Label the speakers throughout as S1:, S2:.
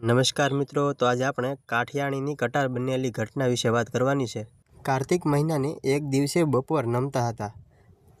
S1: નમસ્કાર મિત્રો, તો આજે આપણે કાઠિયાણીની કટાર બનેલી ઘટના વિશે વાત કરવાની છે. કાર્તિક મહિનાને એક દિવસે બપોર નમતા હતા.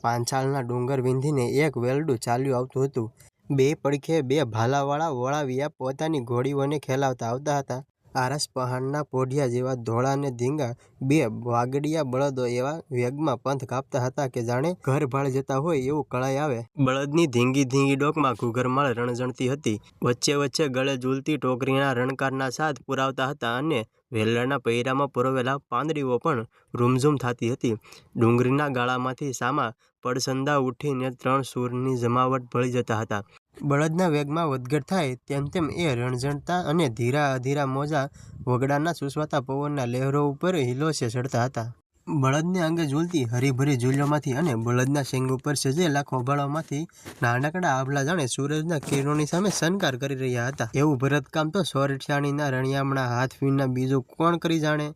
S1: પાંચાળના ડુંગર વિંધીને એક વેલડું ચાલ્યું આવતું હતું. બે પડખે બે ભાલાવાળા વળાવિયા પોતાની ઘોડીઓને ખેલાવતા આવતા હતા. આરસ પહાડના પોઢિયા જેવા ધોળા ને ધીંગા બે વાગડિયા બળદો એવા વેગમાં પંથ કાપતા હતા કે જાણે ઘર ભાળ જતા હોય એવું કળાઈ આવે. બળદની ધીંગી ધીંગી ડોકમાં ઘૂઘરમાળ રણજણતી હતી. વચ્ચે વચ્ચે ગળે ઝૂલતી ટોકરીના રણકારના સાથ પુરાવતા હતા અને વેલડાના પૈરામાં પુરવેલા પાંદડીઓ પણ રૂમઝૂમ થતી હતી. ડુંગરીના ગાળામાંથી સામા પડસંદા ઉઠીને ત્રણ સૂરની જમાવટ ભળી જતા હતા. બળદના વેગમાં વધઘટ થાય, તેમ તેમ એ રણઝણતા અને ધીરા અધીરા મોજા વગડાના સુસવાતા પવનના લહેરો ઉપર હિલોસે ચડતા હતા. બળદને અંગે ઝૂલતી હરીભરી ઝૂલોમાંથી અને બળદના શેંગ ઉપર સજેલા ખોભાળોમાંથી નાનકડા આભલા જાણે સૂરજના કિરણોની સામે શણગાર કરી રહ્યા હતા. એવું ભરતકામ તો સોરઠિયાણીના રણિયામણા હાથ વિના બીજું કોણ કરી જાણે?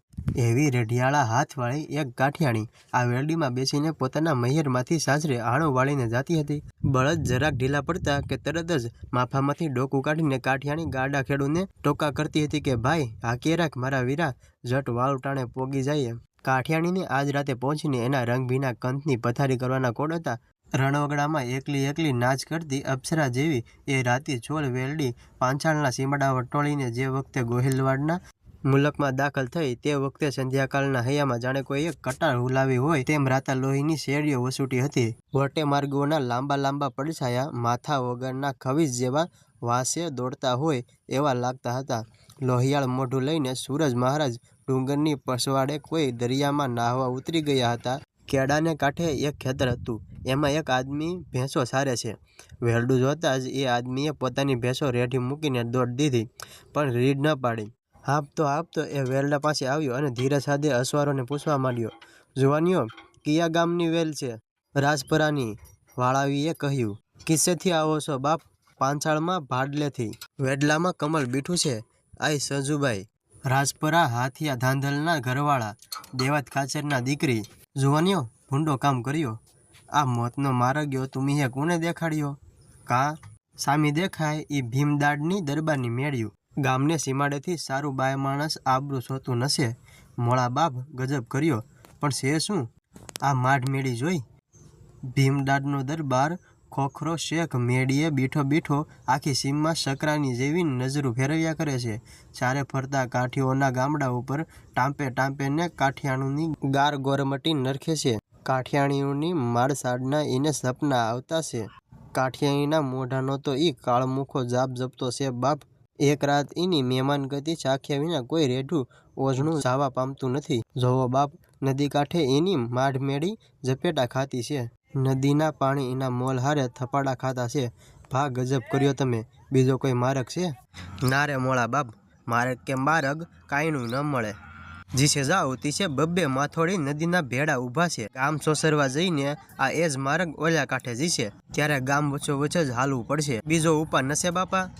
S1: એવી રઢિયાળા હાથવાળી એક કાઠિયાણી આ વેરડીમાં બેસીને પોતાના મહેરમાંથી સાસરે આણું વાળીને જાતી હતી. બળદ જરાક ઢીલા પડતા કે તરત જ માફામાંથી ડોકું કાઢીને કાઠિયાણી ગાડા ખેડૂને ટોકા કરતી હતી કે, ભાઈ, આ કેરાક મારા વીરા જટ વાળ ટાણે પોગી જાય કાઠિયાણીને આજ રાતે પહોંચીને એના રંગભીના કંથની પથારી કરવાના કોડ હતા. રણવગડામાં એકલી એકલી નાચ કરતી અપ્સરા જેવી એ રાતે છોલ વેલડી પાંચાળના સીમડા વટોળીને જે વખતે ગોહિલવાડના મુલકમાં દાખલ થઈ તે વખતે સંધ્યાકાળના હૈયામાં જાણે કોઈ એક કટાર હુલાવી હોય તેમ રાતા લોહીની શેરીઓ વસૂટી હતી. વટે માર્ગોના લાંબા લાંબા પડછાયા, માથા વગરના ખવીજ જેવા વાસે દોડતા હોય એવા લાગતા હતા. લોહિયાળ મોઢું લઈને સૂરજ મહારાજ ડુંગરની પસવાડે કોઈ દરિયામાં નાહવા ઉતરી ગયા હતા. કેડાને કાંઠે એક ખેતર હતું. એમાં એક આદમી ભેંસો સારે છે. વેરડું જોતાં જ એ આદમીએ પોતાની ભેંસો રેઢી મૂકીને દોડ દીધી, પણ રીડ ન પાડી. હાંપતો હાંપતો એ વેરડા પાસે આવ્યો અને ધીરે સાદે અસવારોને પૂછવા માંડ્યો. જુવાનીઓ, કયા ગામની વેલ છે? રાજપરાની, વાળાવીએ કહ્યું. કિસ્સેથી આવો છો બાપ પાંચાળમાં ભાડલેથી. વેડલામાં કમલ બીઠું છે. આઈ સંજુબાઈ રાજપરા હાથિયા ધાંધલના ઘરવાળા દેવાત ખાચરના દીકરી. જુવાનીઓ, ભૂંડો કામ કર્યો. આ મોતનો માર્ગ્યો તુમીએ કોને દેખાડ્યો? કા સામી દેખાય એ ભીમદાડની દરબારની મેળ્યું. ગામને સીમાડેથી સારું બાય માણસ આબરૂ સોતું નશે મોળા બાપ ગજબ કર્યો. પણ શે શું? આ માઢ મેળી જોઈ ભીમદાડનો દરબાર ખોખરો શેખ મેડીએ બીઠો બીઠો આખી સીમમાં શકરાની જેવી નજરું ફેરવ્યા કરે છે. ચારે ફરતા કાઠીઓના ગામડા ઉપર ટાંપે ટાંપેને કાઠિયાણુની ગાર ગોરમટી નરખે છે. કાઠિયાણીઓની માળસાડના એને સપના આવતા છે. કાઠિયાણીના મોઢાનો તો ઈ કાળમુખો જાપ જપતો છે બાપ. એક રાત એની મહેમાન ગતિ ચાખ્યા વિના કોઈ રેઢું ઓઝણું જાવા પામતું નથી. જોવો બાપ, નદી કાંઠે એની માઢ મેળી ઝપેટા ખાતી છે. નદીના પાણી એના મોલ હારે થપાડા ખાતા છે. ભા ગજબ કર્યો તમે. બીજો કોઈ મારક છે? ના રે મોળા બાપ. મારક કે મારગ કાંઈનું ન મળે. જીસે જાઓ, તીસે બબ્બે માથોડી નદીના ભેડા ઊભા છે. ગામ સોસરવા જઈને આ એ જ માર્ગ ઓલ્યા કાંઠે જીશે ત્યારે ગામ વચ્ચો વચ્ચ જ હાલવું પડશે. બીજો ઉપા નસે બાપા?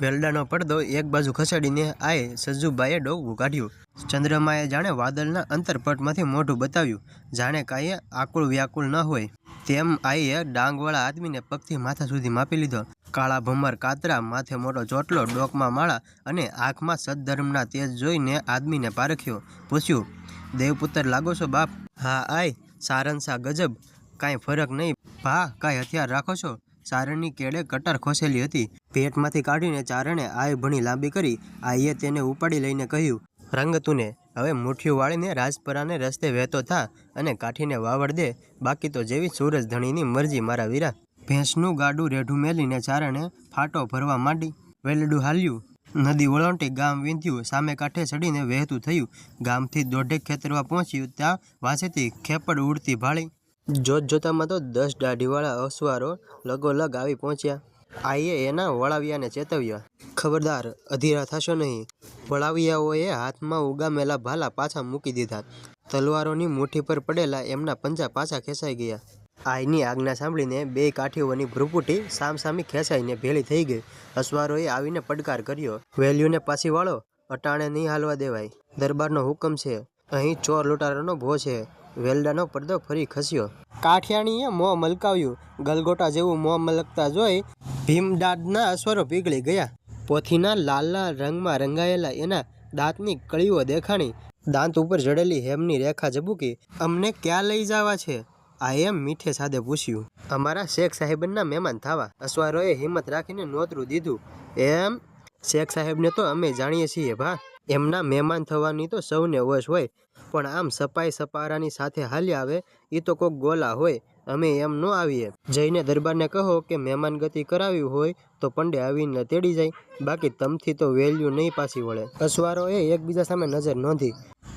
S1: વેલડાનો પડદો એક બાજુ ખસેડીને આએ સજ્જુભાઈએ ડોકું કાઢ્યું. ચંદ્રમાએ જાણે વાદળના અંતરપટમાંથી મોઢું બતાવ્યું. જાણે કાંઈ આકુળ વ્યાકુળ ન હોય. તેમ આઈએ ડાંગવાળા આદમીને પગથી માથા સુધી માપી લીધો. કાળા ભમર કાતરા, માથે મોટો ચોટલો, ડોકમાં માળા અને આંખમાં સદધર્મના તેજ જોઈને આદમીને પારખ્યો. પૂછ્યું, દેવપુત્ર, લાગો છો બાપ? હા, આય. સારંસા ગજબ. કાંઈ ફરક નહીં. ભા, કાંઈ હથિયાર રાખો છો? ચારણની કેળે કટાર ખોસેલી હતી. પેટમાંથી કાઢીને ચારણે આય ભણી લાંબી કરી, આઈએ તેને ઉપાડી લઈને કહ્યું રંગ તુને. હવે મુઠ્ઠીઓ વાળીને રાજપરાને રસ્તે વહેતો થા અને કાઠીને વાવડ દે. બાકી તો જેવી સૂરજ ધણીની મરજી મારા વીરા. ભેંસનું ગાડું રેઢું મેલીને ચારણે ફાટો ભરવા માંડી. વેલડું હાલ્યું. નદી વળોંટી ગામ વીંધ્યું. સામે કાંઠે ચડીને વહેતું થયું. ગામથી દોઢેક ખેતરવા પહોંચ્યું. ત્યાં વાંચેથી ખેપડ ઉડતી ભાળી. જોત જોતામાં તો દસ દાઢીવાળા અસવારો લગોલગ આવી પહોંચ્યા. આઈએ એના વળાવિયાને ચેતવ્યા. ખબરદાર, અધીરા થશો નહીં. વળાવિયાઓએ હાથમાં ઉગામેલા ભાલા પાછા મૂકી દીધા. તલવારોની મુઠ્ઠી પર પડેલા એમના પંજા પાછા ખેંચાઈ ગયા. આઈની આજ્ઞા સાંભળીને બે કાઠીઓની ભ્રુપુટી સામસામી ખેંચાઈને ભેળી થઈ ગઈ. અસવારોએ આવીને પડકાર કર્યો. વેલ્યુને પાછી વાળો, અટાણે નહીં હાલવા દેવાય. દરબારનો હુકમ છે. અહીં ચોર લૂંટારાનો ભો છે. વેલડાનો પડદો ફરી ખસ્યો. કાઠિયાણીએ મોં મલકાવ્યું. ગલગોટા જેવું મોં મલકતા જોઈ ભીમદાદના અશ્વરો પીગળી ગયા. પોથીના લાલ રંગમાં રંગાયેલા એના દાંતની કળીઓ દેખાણી દાંત ઉપર જડેલી હેમની રેખા ઝબૂકી, અમને ક્યાં લઈ જવા છે? આ એમ મીઠે સાદે પૂછ્યું. અમારા શેખ સાહેબના મહેમાન થવા. અસવારોએ હિંમત રાખીને નોતરું દીધું. એમ? શેખ સાહેબને તો અમે જાણીએ છીએ ભા. એમના મહેમાન થવાની તો સૌને વશ હોય. પણ આમ સપાઈ સપારાની સાથે હાલ્યા આવે એ તો કોક ગોલા હોય, અમે એમ ન આવીએ. જઈને દરબારને કહો કે મહેમાન ગતિ કરાવી હોય, તો પંડે આવીને તેડી જાય. બાકી તમથી તો વેલ્યુ નહીં પાછી વળે. અસવારોએ એકબીજા સામે નજર નોંધી.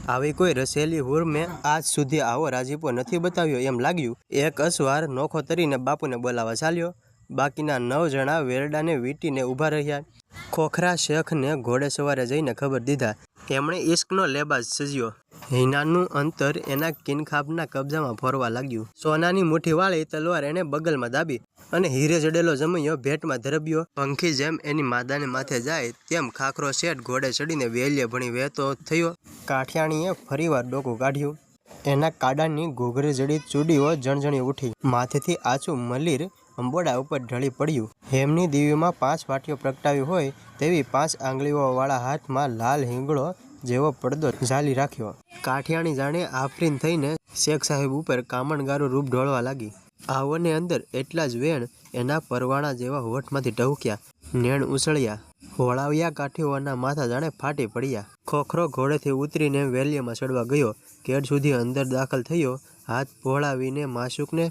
S1: આવી કોઈ રસેલી હુર મેં આજ સુધી આવો રાજીપો નથી બતાવ્યો એમ લાગ્યું. એક અસવાર નોખો તરીને બાપુને બોલાવા ચાલ્યો. બાકીના નવ જણા વેરડાને વીંટીને ઊભા રહ્યા. ખોખરા શેખને ઘોડે સવારે જઈને ખબર દીધા. એમણે ઈશ્કનો લેબાજ સજ્યો. હિનાનું અંતર એના કિનખાબના કબજામાં ફરવા લાગ્યું. સોનાની મુઠ્ઠી વાળી તલવાર એણે બગલમાં દાબી અને હીરે જડેલો જમૈયો ભેટમાં ધરબ્યો. પંખી જેમ એની માદાને માથે જાય, તેમ ખાખરો શેઠ ઘોડે ચડીને વેલીએ ભણી વહેતો થયો. કાઠિયાણીએ ફરીવાર ડોકું કાઢ્યું. એના કાડાની ઘોઘરી જડી ચૂડીઓ જણજણી ઉઠી. માથેથી આછું મલીર અંબોડા ઉપર ઢળી પડ્યું. હેમની દીવીમાં પાંચ વાટીઓ પ્રગટાવી હોય તેવી પાંચ આંગળીઓવાળા હાથમાં લાલ હિંગળો જેવો પડદો ઝાલી રાખ્યો. કાઠિયાણી જાણે આફરીન થઈને શેખ સાહેબ ઉપર કામણગારું રૂપ ઢોળવા લાગી. આવને અંદર એટલા જ વેણ એના પરવાણા જેવા હોઠમાંથી ઢવક્યા નેણ ઉછળ્યા હોળાવ્યા કાઠીઓના માથા જાણે ફાટી પડ્યા. ખોખરો ઘોડેથી ઉતરીને વેલ્યમાં ચડવા ગયો. કેડ સુધી અંદર દાખલ થયો, હાથ ભોળાવીને માશુકને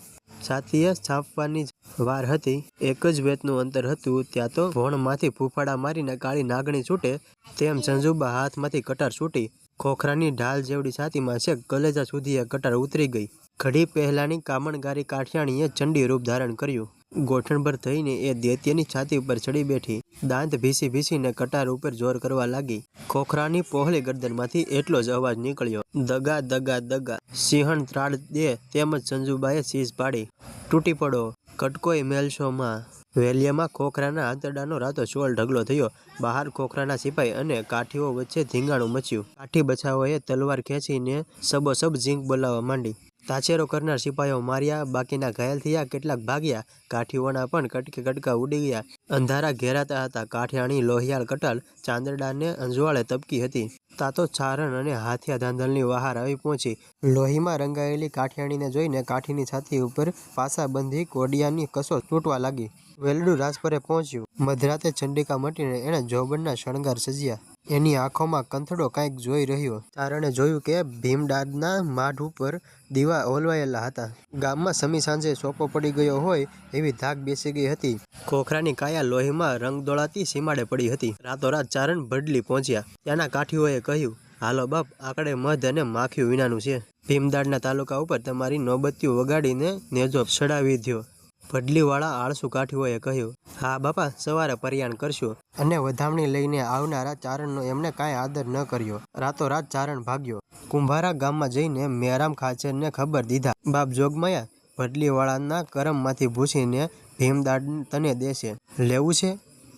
S1: છાતીએ છાપવાની વાર હતી. એક જ વેતનું અંતર હતું. ત્યાં તો ભોણમાંથી ફૂફાડા મારીને કાળી નાગણી છૂટે, તેમ ઝંઝુબા હાથમાંથી કટાર છૂટી, ખોખરાની ઢાલ જેવડી છાતીમાં છેક કલેજા સુધી એ કટાર ઉતરી ગઈ. ઘડી પહેલાની કામણગારી કાઠિયાણીએ ચંડી રૂપ ધારણ કર્યું. ગોઠણભર થઈને એ દૈત્યની છાતી ઉપર ચડી બેઠી. દાંત ભીસી ભીસીને કટાર ઉપર જોર કરવા લાગી. ખોખરાની પહોળી ગરદનમાંથી એટલો જ અવાજ નીકળ્યો. દગા દગા દગા. સિંહણ ત્રાળ દે તેમજ સંજુબાએ સીઝ પાડી. તૂટી પડો કટકોય મેલશોમાં વેલિયામાં ખોખરાના આંતરડાનો રાતો ચોલ ઢગલો થયો. બહાર ખોખરાના સિપાઈ અને કાઠીઓ વચ્ચે ધીંગાણું મચ્યું. કાઠી બચાવોએ તલવાર ખેંચીને સબોસબ ઝીંક બોલાવવા માંડી. તાછેરો કરનાર સિપાઈઓ માર્યા, બાકીના ઘાયલ થયા, કેટલાક ભાગ્યા કાઠીઓના પણ કટકે કટકા ઉડી ગયા. અંધારા ઘેરાતા હતા. કાઠિયાણી, લોહિયાળ કટાલ, ચાંદરડાને અંજવાળે તપકી હતી. તાતો ચારણ અને હાથિયા ધાંધલની વહાર આવી પહોંચી. લોહીમાં રંગાયેલી કાઠિયાણીને જોઈને કાઠીની છાતી ઉપર પાસા બંધી કોડિયાની કસો તૂટવા લાગી. વેલડું રાજપરે પહોંચ્યું. મધરાતે ચંડિકા મટીને એણે જોબનના શણગાર સજ્યા. એની આંખોમાં કંથડો કાંઈક જોઈ રહ્યો. ચારણે જોયું કે ભીમડાદના માઢ ઉપર દીવા ઓલવાયેલા હતા. ગામમાં સમી સાંજે સોપો પડી ગયો હોય એવી ધાક બેસી ગઈ હતી. ખોખરાની કાયા લોહીમાં રંગ દોડાતી સીમાડે પડી હતી. રાતોરાત ચારણ ભડલી પહોંચ્યા. ત્યાંના કાઠીઓએ કહ્યું, હાલો બાપ, આકડે મધ અને માખ્યું વિનાનું છે. ભીમદાડના તાલુકા ઉપર તમારી નોબતીઓ વગાડીને નેજો ચડાવી દ્યો. ભડલીવાળા આળસુ કાઠીઓએ કહ્યું, હા બાપા, સવારે પરિયાણ કરશું. અને વધામણી લઈને આવનારા ચારણનો એમને કાંઈ આદર ન કર્યો. રાતોરાત ચારણ ભાગ્યો. કુંભારા ગામમાં જઈને મેરામ ખાચરને ખબર દીધા, બાપ જોગમાયા, ભડલીવાળાના કરમમાંથી ભૂસીને ભીમદાડ તને દેશે. લેવું છે?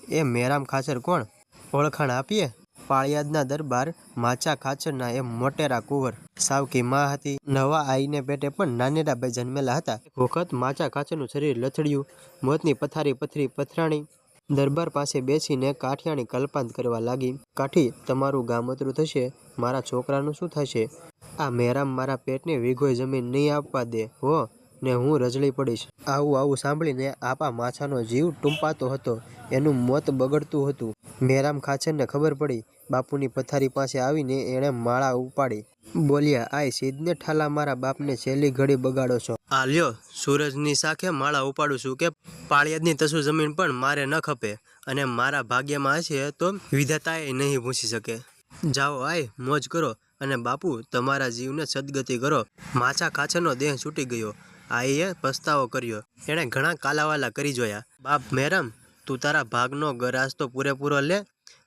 S1: એ મેરામ ખાચર કોણ? ઓળખાણ આપીએ? પાળિયાદના દરબાર માચા ખાચરના એ મોટેરા કુંવર. સાવકી માં હતી. નવા આઈને પેટે પણ નાનેરાભાઈ જન્મેલા હતા. વખત માચા ખાચરનું શરીર લથડ્યું. મોતની પથારી પથરી પથરાણી. દરબાર પાસે બેસીને કાઠિયાણી કલ્પાંત કરવા લાગી. કાઠી, તમારું ગામતરું થશે. મારા છોકરાનું શું થશે? આ મેરામ મારા પેટને વીઘોય જમીન નહીં આપવા દે. હો. ને હું રજળી પડીશ. આવું આવું સાંભળીને આપા માછાનો જીવ ટૂંપાતો હતો. એનું મોત બગડતું હતું. મેરામ ખાચરને ખબર પડી. બાપુની પથારી પાસે આવીને એણે માળા ઉપાડી. બોલ્યા, આય સીધને ઠાલા મારા બાપને છેલ્લી ઘડી બગાડો છો. આ લ્યો, સૂરજની સાખે માળા ઉપાડું છું કે પાળિયાદની તસુ જમીન પણ મારે ન ખપે અને મારા ભાગ્યમાં હશે તો વિધાતાએ નહીં ભૂસી શકે. જાઓ, આય, મોજ કરો અને બાપુ, તમારા જીવને સદગતિ કરો. માછા ખાચરનો દેહ છૂટી ગયો. આઈએ પસ્તાવો કર્યો. એણે ઘણા કાલાવાલા કરી જોયા. બાપ મેરમ તું તારા ભાગનો ગરાસ તો પૂરેપૂરો લે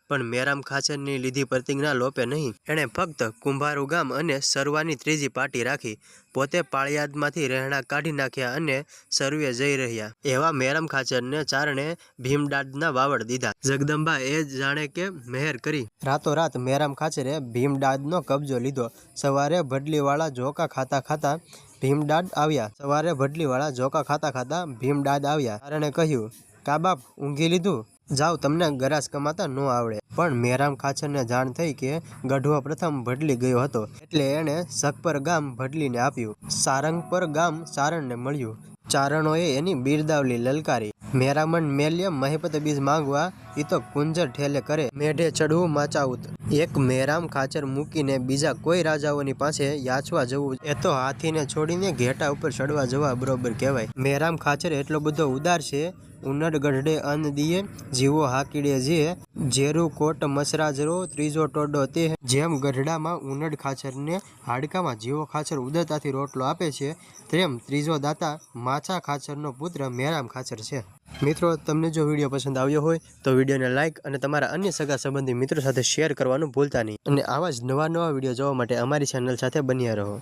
S1: પણ મેરામ ખાચરની લીધી પ્રતિજ્ઞા લોપે નહીં. એણે ફક્ત કુંભારું ગામ અને સરવાની ત્રીજી પાર્ટી રાખી. પોતે પાળિયાદમાંથી રહેણાંક કાઢી નાખ્યા અને સર્વે જઈ રહ્યા. એવા મેરામ ખાચરને ચારણે ભીમડાદના વાવડ દીધા. જગદંબા એ જાણે કે મહેર કરી. રાતોરાત મેરામ ખાચરે ભીમડાદનો કબજો લીધો. સવારે ભડલીવાળા જોકા ખાતા ખાતા ભીમડાદ આવ્યા. સવારે ભડલીવાળા જોકા ખાતા ખાતા ભીમડાદ આવ્યા. કારણે કહ્યું, કા બાપ, ઊંઘી લીધું? જાઓ તમને ગરાસ કમાતા ન આવડે. પણ મેરામ ખાચરને જાણ થઈ કે ગઢવો પ્રથમ ભડલી ગયો હતો. એટલે એણે સખપર ગામ ભડલીને આપ્યું. સારંગપર ગામ ચારણને મળ્યું. ચારણોએ એની બિરદાવલી લલકારી. મેરામણ મેલ્ય મહેપત બીજ માંગવા એ તો કુંજર ઠેલે કરે, મેઢે ચડવું માચાવું એક મેરામ ખાચર મૂકીને બીજા કોઈ રાજાઓની પાસે યાચવા જવું એ તો હાથીને છોડીને ઘેટા ઉપર ચડવા જવા બરોબર કહેવાય. મેરામ ખાચર એટલો બધો ઉદાર છે ઉનડ ગઢડે અન્ન દિયે જીવો હાકીડે જે. ઝેરું કોટ મસરાજરો ત્રીજો ટોડો તે. જેમ ગઢડામાં ઉનડ ખાચરને હાડકામાં જીવો ખાચર ઉદરતાથી રોટલો આપે છે, તેમ ત્રીજો દાતા માછા ખાચરનો પુત્ર મેરામ ખાચર છે. મિત્રો, તમને જો વીડિયો પસંદ આવ્યો હોય, તો વિડીયોને લાઇક અને તમારા અન્ય સગા સંબંધી મિત્રો સાથે શેર કરવાનું ભૂલતા નહીં. અને આવા જ નવા નવા વીડિયો જોવા માટે અમારી ચેનલ સાથે બન્યા રહો.